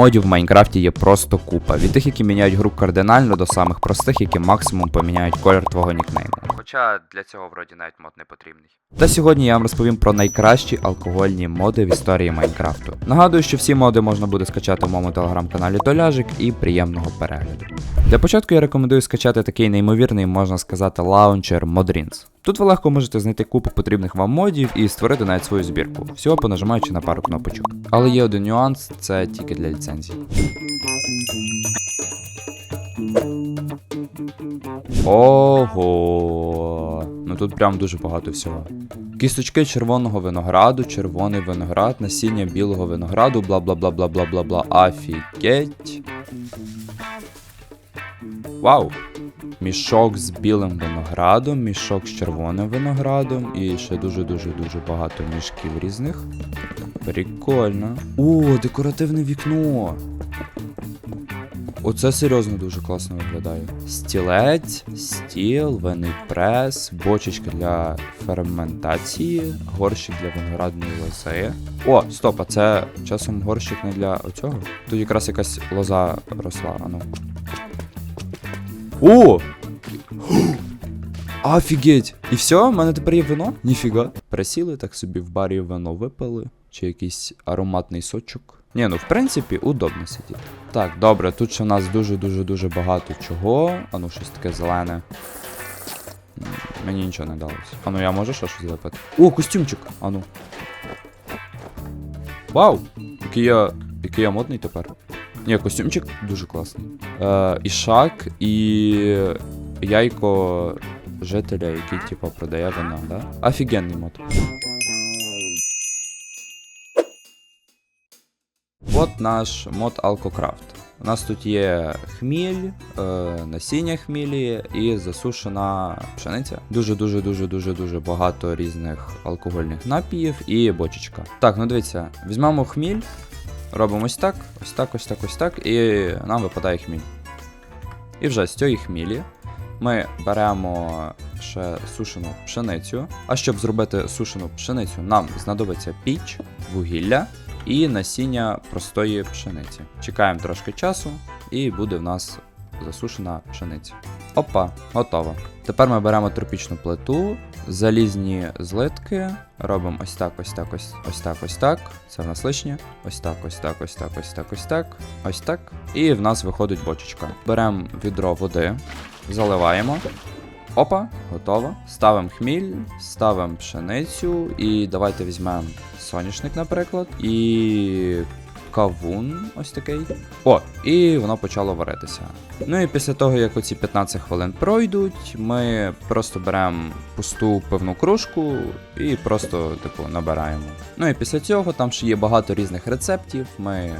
Модів в Майнкрафті є просто купа. Від тих, які міняють гру кардинально, до самих простих, які максимум поміняють колір твого нікнейму. Хоча для цього вроді навіть мод не потрібний. Та сьогодні я вам розповім про найкращі алкогольні моди в історії Майнкрафту. Нагадую, що всі моди можна буде скачати в моєму телеграм-каналі Толяжик і приємного перегляду. Для початку я рекомендую скачати такий неймовірний, можна сказати, лаунчер Modrins. Тут ви легко можете знайти купу потрібних вам модів і створити навіть свою збірку, всього понажимаючи на пару кнопочок. Але є один нюанс, це тільки для ліцензій. Ого. Ну тут прям дуже багато всього. Кісточки червоного винограду, червоний виноград, насіння білого винограду, бла бла бла бла бла бла бла. Афігеть. Вау! Мішок з білим виноградом, мішок з червоним виноградом і ще дуже-дуже дуже багато мішків різних. Прикольно. О, декоративне вікно. Оце серйозно дуже класно виглядає. Стілець, стіл, винний прес, бочечка для ферментації, горщик для виноградної лози. О, стоп, а це часом горщик не для оцього? Тут якраз якась лоза росла, ану. О! Офігеть! І все, в мене тепер є вино? Ніфіга. Присіли так собі в барі вино випили, чи якийсь ароматний сочок. Ні, ну в принципі, удобно сидіти. Так, добре, тут ще в нас дуже-дуже-дуже багато чого. Ану, щось таке зелене. Мені нічого не далося. Ану, я можу ще щось випити? О, костюмчик! Ану. Вау! Який я. Який я модний тепер. Ні, костюмчик дуже класний. Е, і і яйко жителя, який, типу, продає вино, да? Офігенний мод. От наш мод Alcocraft. У нас тут є хміль, е, насіння хмілі і засушена пшениця. Дуже дуже дуже дуже дуже багато різних алкогольних напіїв і бочечка. Так, ну дивіться, візьмемо хміль, робимо ось так, ось так, ось так, ось так, і нам випадає хміль. І вже з цієї хмілі ми беремо ще сушену пшеницю. А щоб зробити сушену пшеницю, нам знадобиться піч, вугілля і насіння простої пшениці. Чекаємо трошки часу, і буде в нас засушена пшениця. Опа, готово. Тепер ми беремо тропічну плиту, залізні злитки, робимо ось так, ось так, ось, ось так, ось так. Це в нас лишнє. Ось так, ось так, ось так, ось так, ось так, ось так. І в нас виходить бочечка. Беремо відро води, заливаємо. Опа, готово. Ставимо хміль, ставимо пшеницю і давайте візьмемо соняшник, наприклад, і кавун ось такий. О, і воно почало варитися. Ну і після того, як оці 15 хвилин пройдуть, ми просто беремо пусту пивну кружку і просто типу набираємо. Ну і після цього там ще є багато різних рецептів. Ми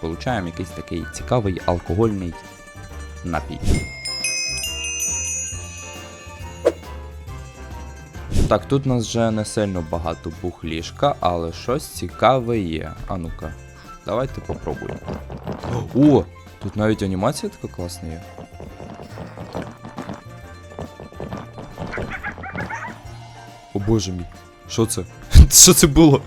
получаємо якийсь такий цікавий алкогольний напій. Так, тут у нас вже не сильно багато бухлішка, але щось цікаве є. А ну-ка, давайте попробуємо. О! Тут навіть анімація така класна є. О боже мій. Що це? Що це було?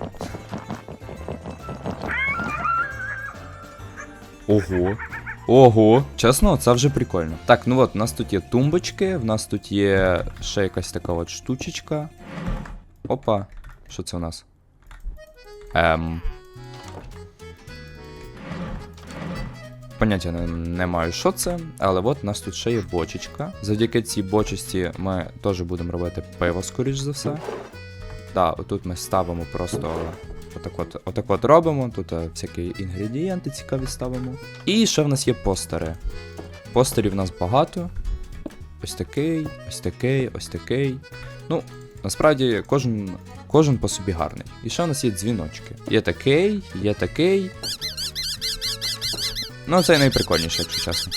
Ого. Ого, чесно, це вже прикольно. Так, ну от, у нас тут є тумбочки, в нас тут є ще якась така от штучечка. Опа. Що це у нас? Ем. Поняття не, не маю, що це, але от у нас тут ще є бочечка. Завдяки цій бочечці ми теж будемо робити пиво, скоріш за все. Так, отут ми ставимо просто Отак от, отак от робимо, тут е, всякі інгредієнти цікаві ставимо. І ще в нас є постери. Постерів в нас багато. Ось такий, ось такий, ось такий. Ну, насправді кожен, кожен по собі гарний. І ще в нас є дзвіночки. Є такий, є такий. Ну, це найприкольніше, якщо чесно.